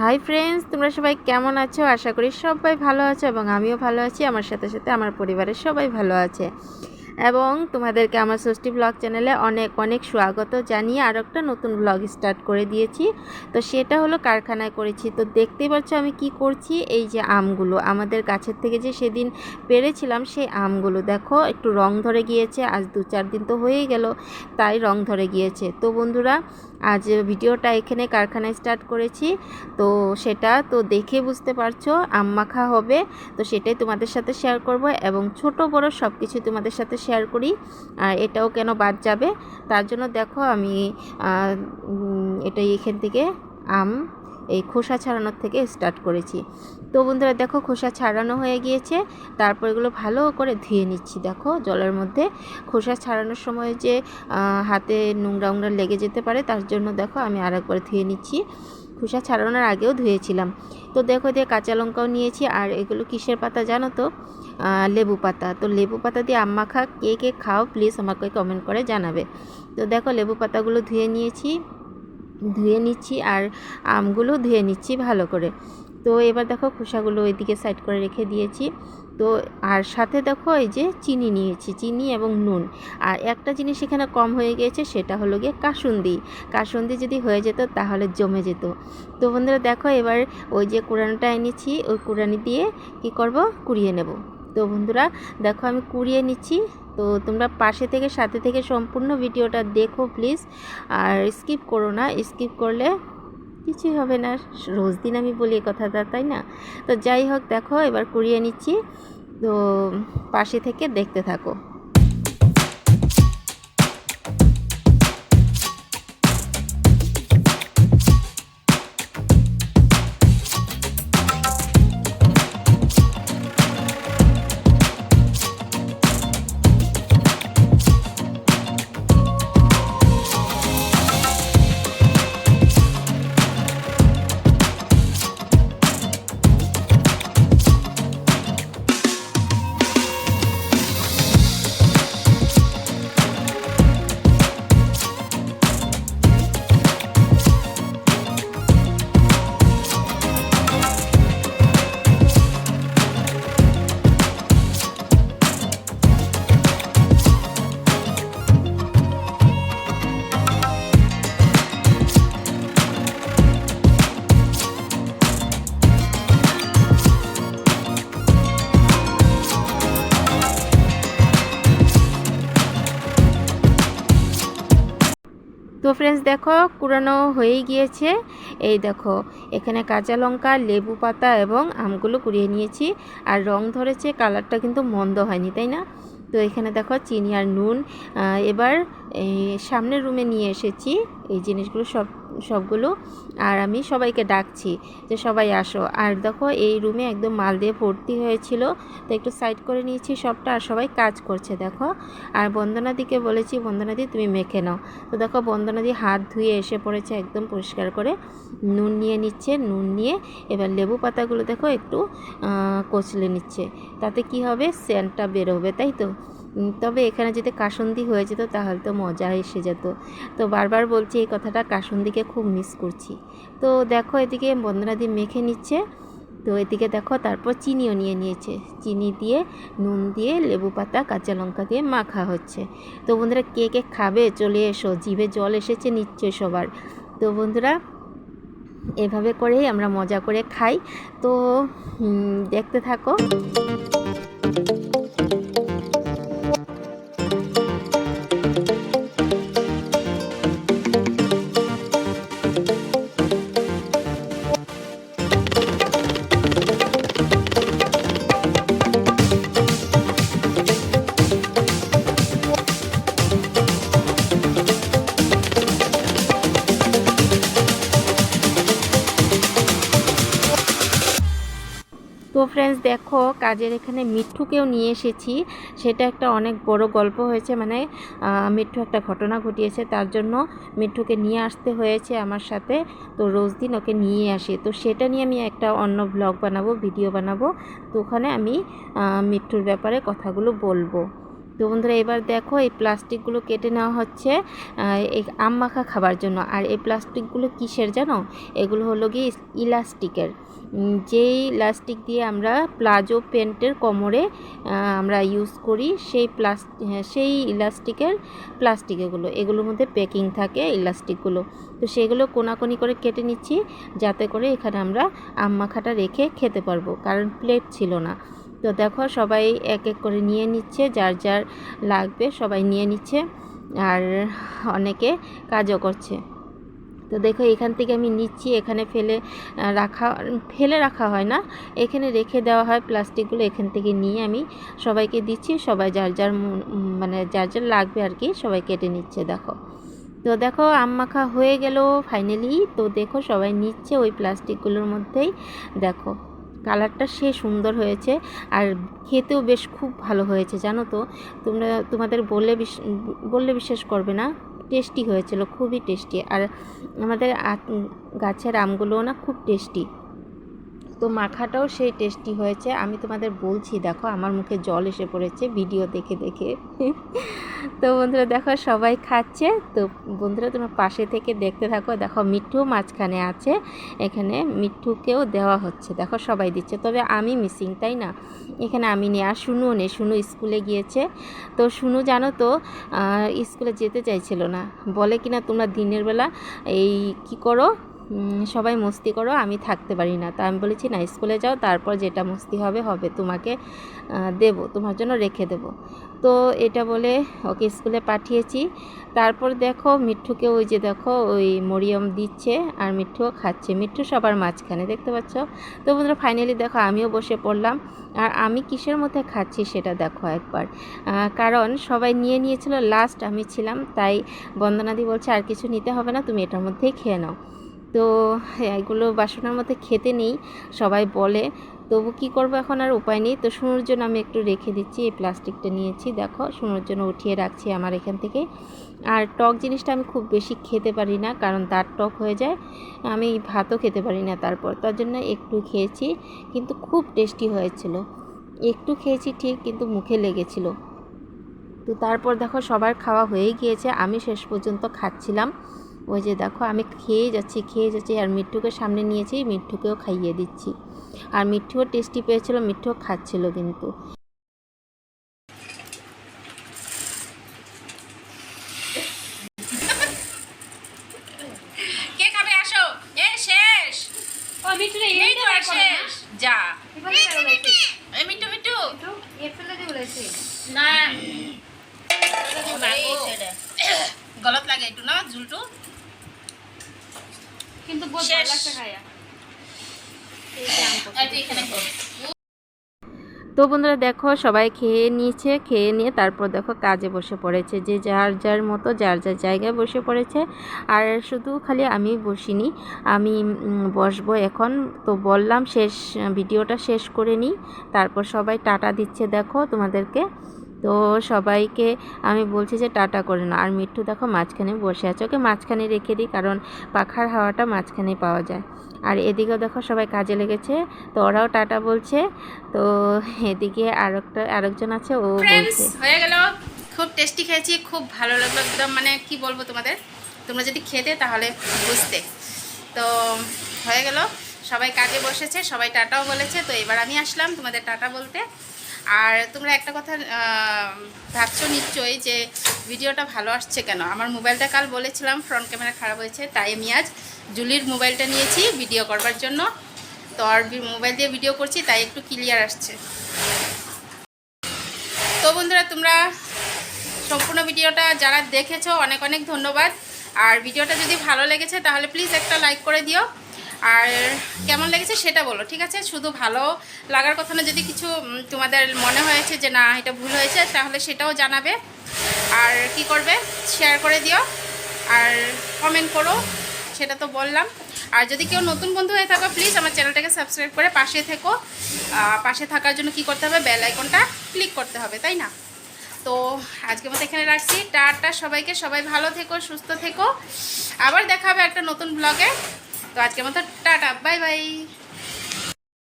Hi friends তোমরা সবাই কেমন আছো? আশা করি সবাই ভালো আছো এবং আমিও ভালো আছি। আমার সাথে সাথে আমার পরিবারের সবাই ভালো আছে। এবং তোমাদেরকে আমার ষষ্ঠী ব্লগ চ্যানেলে অনেক অনেক স্বাগত জানিয়ে আর একটা নতুন ব্লগ স্টার্ট করে দিয়েছি। তো সেটা হলো কারখানায় করেছি। তো দেখতেই পাচ্ছ আমি কি করছি? এই যে আমগুলো। আমাদের গাছের থেকে যে সেদিন পেরেছিলাম সেই আমগুলো। দেখো, একটু রং ধরে গিয়েছে। আজ দু চার দিন তো হয়েই গেল, তাই রং ধরে গিয়েছে। তো বন্ধুরা আজ ভিডিওটা এখানে কারখানায় স্টার্ট করেছি। তো সেটা তো দেখে বুঝতে পারছ মাখা হবে। তো সেটাই তোমাদের সাথে শেয়ার করব এবং ছোট, বড় সব কিছু তোমাদের সাথে শেয়ার করি। আর এটাও কেন বাদ যাবে? তার জন্য দেখো আমি এটাই এখান থেকে আম এই খোসা ছাড়ানোর থেকে স্টার্ট করেছি। তো বন্ধুরা দেখো, খোসা ছাড়ানো হয়ে গিয়েছে। তারপর এগুলো ভালো করে ধুয়ে নিচ্ছি। দেখো, জলের মধ্যে খোসা ছাড়ানোর সময় যে হাতে নোংরা উংরা লেগে যেতে পারে, তার জন্য দেখো আমি আরেকবার ধুয়ে নিচ্ছি। খোসা ছাড়ানোর আগেও ধুয়েছিলাম। তো দেখো দিয়ে কাঁচা লঙ্কাও নিয়েছি। আর এগুলো কিসের পাতা জানো তো? লেবু পাতা। তো লেবু পাতা দিয়ে আম্মা খা, কে কে খাও প্লিজ আমাকে কমেন্ট করে জানাবে। তো দেখো, লেবু পাতাগুলো ধুয়ে নিয়েছি। ধুয়ে নিচ্ছি আর আমগুলো ধুয়ে নিচ্ছি ভালো করে। তো এবার দেখো খোসাগুলো ওইদিকে সাইড করে রেখে দিয়েছি। তো আর সাথে দেখো এই যে চিনি নিয়েছি, চিনি এবং নুন। আর একটা জিনিস এখানে কম হয়ে গিয়েছে সেটা হলো গিয়ে কাসুন্দি। কাসুন্দি যদি হয়ে যেত তাহলে জমে যেত। তো বন্ধুরা দেখো এবার ওই যে কুড়ানিটা এনেছি, ওই কুড়ানি দিয়ে কি করব? কুড়িয়ে নেব। তো বন্ধুরা দেখো আমি কুড়িয়ে নিচ্ছি। তো তোমরা পাশে থেকে সাথে থেকে সম্পূর্ণ ভিডিওটা দেখো প্লিজ আর স্কিপ করো না স্কিপ করলে কিছুই হবে না। রোজ দিন আমি বলি কথাটা, তাই না? তো যাই হোক, দেখো, এবার কুড়িয়ে নিচ্ছি। তো পাশে থেকে দেখতে থাকো। তো ফ্রেন্ডস দেখো, কুড়ানো হয়ে গিয়েছে। এই দেখো, এখানে কাঁচা লঙ্কা, লেবু পাতা এবং আমগুলো কুড়িয়ে নিয়েছি। আর রং ধরেছে, কালারটা কিন্তু মন্দ হয়নি, তাই না? তো এখানে দেখো, চিনি আর নুন। এবার সামনের রুমে নিয়ে এসেছি। এই জিনিসগুলো সব সবগুলো, আর আমি সবাইকে ডাকছি যে সবাই আসো। আর দেখো, এই রুমে একদম মাল দিয়ে ভর্তি হয়েছিল, তো একটু সাইড করে নিয়েছি সবটা, আর সবাই কাজ করছে, দেখো। আর বন্দনাদিকে বলেছি, বন্দনাদি, তুমি মেখে নাও। তো দেখো, বন্দনাদি হাত ধুয়ে এসে পড়েছে একদম পরিষ্কার করে। নুন নিয়ে নিচ্ছে, নুন নিয়ে এবার লেবু পাতাগুলো দেখো একটু কচলে নিচ্ছে। তাতে কি হবে? সেন্টটা বেরোবে, তাই তো? তবে এখানে যদি কাসন্দি হয়ে যেত তাহলে তো মজা এসে যেত। তো বারবার বলছি এই কথাটা কাসন্দিকে খুব মিস করছি। তো দেখো এদিকে বন্দনাদি মেখে নিচ্ছে। তো এদিকে দেখো তারপর চিনিও নিয়ে নিয়েছে। চিনি দিয়ে, নুন দিয়ে, লেবু পাতা, কাঁচা লঙ্কা দিয়ে মাখা হচ্ছে। তো বন্ধুরা কে কে খাবে চলে এসো, জিভে জল এসেছে নিশ্চয় সবার। তো বন্ধুরা এভাবে করেই আমরা মজা করে খাই। তো দেখতে থাকো। ফ্রেন্ডস দেখো, কাজের এখানে মিঠুকেও নিয়ে এসেছি। সেটা একটা অনেক বড় গল্প হয়েছে মানে মিঠু একটা ঘটনা ঘটিয়েছে। তার জন্য মিঠুকে নিয়ে আসতে হয়েছে আমার সাথে। তো রোজ দিন ওকে নিয়ে আসি। তো সেটা নিয়ে আমি একটা অন্য ব্লগ বানাবো ভিডিও বানাবো। তো ওখানে আমি মিঠুর ব্যাপারে কথাগুলো বলব। তো বন্ধুরা, এবার দেখো এই প্লাস্টিকগুলো কেটে নেওয়া হচ্ছে এই আম মাখা খাবার জন্য। আর এই প্লাস্টিকগুলো কিসের জানো? এগুলো হলো গিয়ে ইলাস্টিকের। যেই ইলাস্টিক দিয়ে আমরা প্লাজো প্যান্টের কোমরে আমরা ইউজ করি, সেই প্লাস্টিক সেই ইলাস্টিকের প্লাস্টিক এগুলো। এগুলোর মধ্যে প্যাকিং থাকে ইলাস্টিকগুলো। তো সেগুলো কোনাকুনি করে কেটে নিচ্ছি, যাতে করে এখানে আমরা আম মাখাটা রেখে খেতে পারব। কারণ প্লেট ছিল না। তো দেখো সবাই এক এক করে নিয়ে নিচ্ছে, যার যার লাগবে সবাই নিয়ে নিচ্ছে আর অনেকে কাজও করছে। তো দেখো এখান থেকে আমি নিচ্ছি, এখানে ফেলে রাখা ফেলে রাখা হয় না, এখানে রেখে দেওয়া হয় প্লাস্টিকগুলো, এখান থেকে নিয়ে আমি সবাইকে দিচ্ছি, সবাই যার যার মানে যার যার লাগবে আর কি সবাই কেটে নিচ্ছে, দেখো। তো দেখো আম মাখা হয়ে গেল ফাইনালি তো দেখো সবাই নিচ্ছে ওই প্লাস্টিকগুলোর মধ্যেই, দেখো। কালারটা সে সুন্দর হয়েছে আর খেতেও বেশ খুব ভালো হয়েছে, জানো তো? তোমরা, তোমাদের বললে বললে বিশ্বাস করবে না টেস্টি হয়েছিল, খুবই টেস্টি আর আমাদের গাছের আমগুলোও না খুব টেস্টি তো মাখাটাও সেই টেস্টি হয়েছে, আমি তোমাদের বলছি, দেখো আমার মুখে জল এসে পড়েছে ভিডিও দেখে দেখে। তো বন্ধুরা দেখো সবাই খাচ্ছে। তো বন্ধুরা তোমরা পাশে থেকে দেখতে থাকো। দেখো মিঠু মাঝখানে আছে। এখানে মিঠুকেও দেওয়া হচ্ছে। দেখো সবাই দিচ্ছে। তবে আমি মিসিং তাই না? এখানে আমি নেই। আর শুনুও নেই। শুনু স্কুলে গিয়েছে। তো শুনু, জানো তো স্কুলে যেতে চাইছিল না। বলে কিনা তোমরা দিনের বেলা এই কি করো? সবাই মস্তি করো। আমি থাকতে পারি না। তা আমি বলেছি, না, স্কুলে যাও। তারপর যেটা মস্তি হবে হবে তোমাকে দেব। তোমার জন্য রেখে দেব। তো এটা বলে ওকে স্কুলে পাঠিয়েছি। তারপর দেখো মিঠুকে ওই যে দেখো ওই মরিয়ম দিচ্ছে আর মিঠুও খাচ্ছে। মিঠু সবার মাঝখানে, দেখতে পাচ্ছ? তো বন্ধুরা ফাইনালি দেখো আমিও বসে পড়লাম। আর আমি কিসের মধ্যে খাচ্ছি সেটা দেখো একবার। কারণ সবাই নিয়ে নিয়েছিল লাস্ট আমি ছিলাম, তাই বন্দনাদি বলছে, আর কিছু নিতে হবে না, তুমি এটার মধ্যেই খেয়ে নাও। তো এগুলো বাসনের মধ্যে খেতে নেই, সবাই বলে। তবু কি করব এখন আর উপায় নেই। তো শুনোর জন্য আমি একটু রেখে দিচ্ছি, এই প্লাস্টিকটা নিয়েছি। দেখো শুনোর জন্য উঠিয়ে রাখছি আমার এখান থেকে। আর টক জিনিসটা আমি খুব বেশি খেতে পারি না, কারণ দাঁত টক হয়ে যায়। আমি ভাতও খেতে পারি না তারপর, তার জন্য একটু খেয়েছি, কিন্তু খুব টেস্টি হয়েছিল। একটু খেয়েছি ঠিক, কিন্তু মুখে লেগেছিল। তো তারপর দেখো, সবার খাওয়া হয়েই গিয়েছে, আমি শেষ পর্যন্ত খাচ্ছিলাম। ওই যে দেখো আমি খেয়ে যাচ্ছি খেয়ে যাচ্ছি আর মিঠুকে সামনে নিয়েছি মিঠুকেও খাইয়ে দিচ্ছি। আর মিঠুও টেস্টি পেয়েছিল মিঠুও খাচ্ছিল কিন্তু। যা। মিটু মিটু না? গলত লাগে একটু না? ঝুলটু? কিন্তু বহুত। ভালো লাগছে খাইয়া কর তো বন্ধুরা দেখো সবাই খেয়ে নিয়েছে খেয়ে নিয়ে তারপর দেখো কাজে বসে পড়েছে। যে যার যার মতো যার যার জায়গায় বসে পড়েছে। আর শুধু খালি আমি বসিনি আমি বসবো এখন। তো বললাম শেষ ভিডিওটা শেষ করে নিই। তারপর সবাই টাটা দিচ্ছে দেখো তোমাদেরকে। তো সবাইকে আমি বলছি যে টাটা করে না আর মিঠু দেখো মাঝখানে বসে আছে। ওকে মাঝখানে রেখে দিই কারণ পাখার হাওয়াটা মাঝখানে পাওয়া যায়। আর এদিকেও দেখো সবাই কাজে লেগেছে। তো ওরাও টাটা বলছে। তো এদিকে আরেকটা আরেকজন আছে ও বলছে। হয়ে গেল। খুব টেস্টি খেয়েছি খুব ভালো লাগল। একদম মানে কি বলব তোমাদের? তোমরা যদি খেতে তাহলে বুঝতে। তো হয়ে গেল। সবাই কাজে বসেছে সবাই টাটাও বলেছে। তো এবার আমি আসলাম তোমাদের টাটা বলতে। আর তোমরা একটা কথা ভাবছ নিশ্চয়ই যে ভিডিওটা ভালো আসছে কেন? আমার মোবাইলটা কাল বলেছিলাম ফ্রন্ট ক্যামেরা খারাপ হয়েছে, তাই আমি আজ জুলির মোবাইলটা নিয়েছি ভিডিও করবার জন্য। তো আর মোবাইল দিয়ে ভিডিও করছি, তাই একটু ক্লিয়ার আসছে। তো বন্ধুরা, তোমরা সম্পূর্ণ ভিডিওটা যারা দেখেছ, অনেক অনেক ধন্যবাদ। আর ভিডিওটা যদি ভালো লেগেছে, তাহলে প্লিজ একটা লাইক করে দিও। আর কেমন লেগেছে সেটা বলো, ঠিক আছে? শুধু ভালো লাগার কথা না, যদি কিছু তোমাদের মনে হয়েছে যে, না, এটা ভুল হয়েছে তাহলে সেটাও জানাবে। আর কি করবে শেয়ার করে দিও। আর কমেন্ট করো, সেটা তো বললাম। আর যদি কেউ নতুন বন্ধু হয়ে থাকো প্লিজ আমার চ্যানেলটাকে সাবস্ক্রাইব করে পাশে থেকো। পাশে থাকার জন্য কি করতে হবে বেল আইকনটা ক্লিক করতে হবে, তাই না? তো আজকের মতো এখানে রাখছি। টাটা সবাইকে, সবাই ভালো থেকো, সুস্থ থেকো। আবার দেখা হবে একটা নতুন ব্লগে তো আজকের মতো টাটা বাই বাই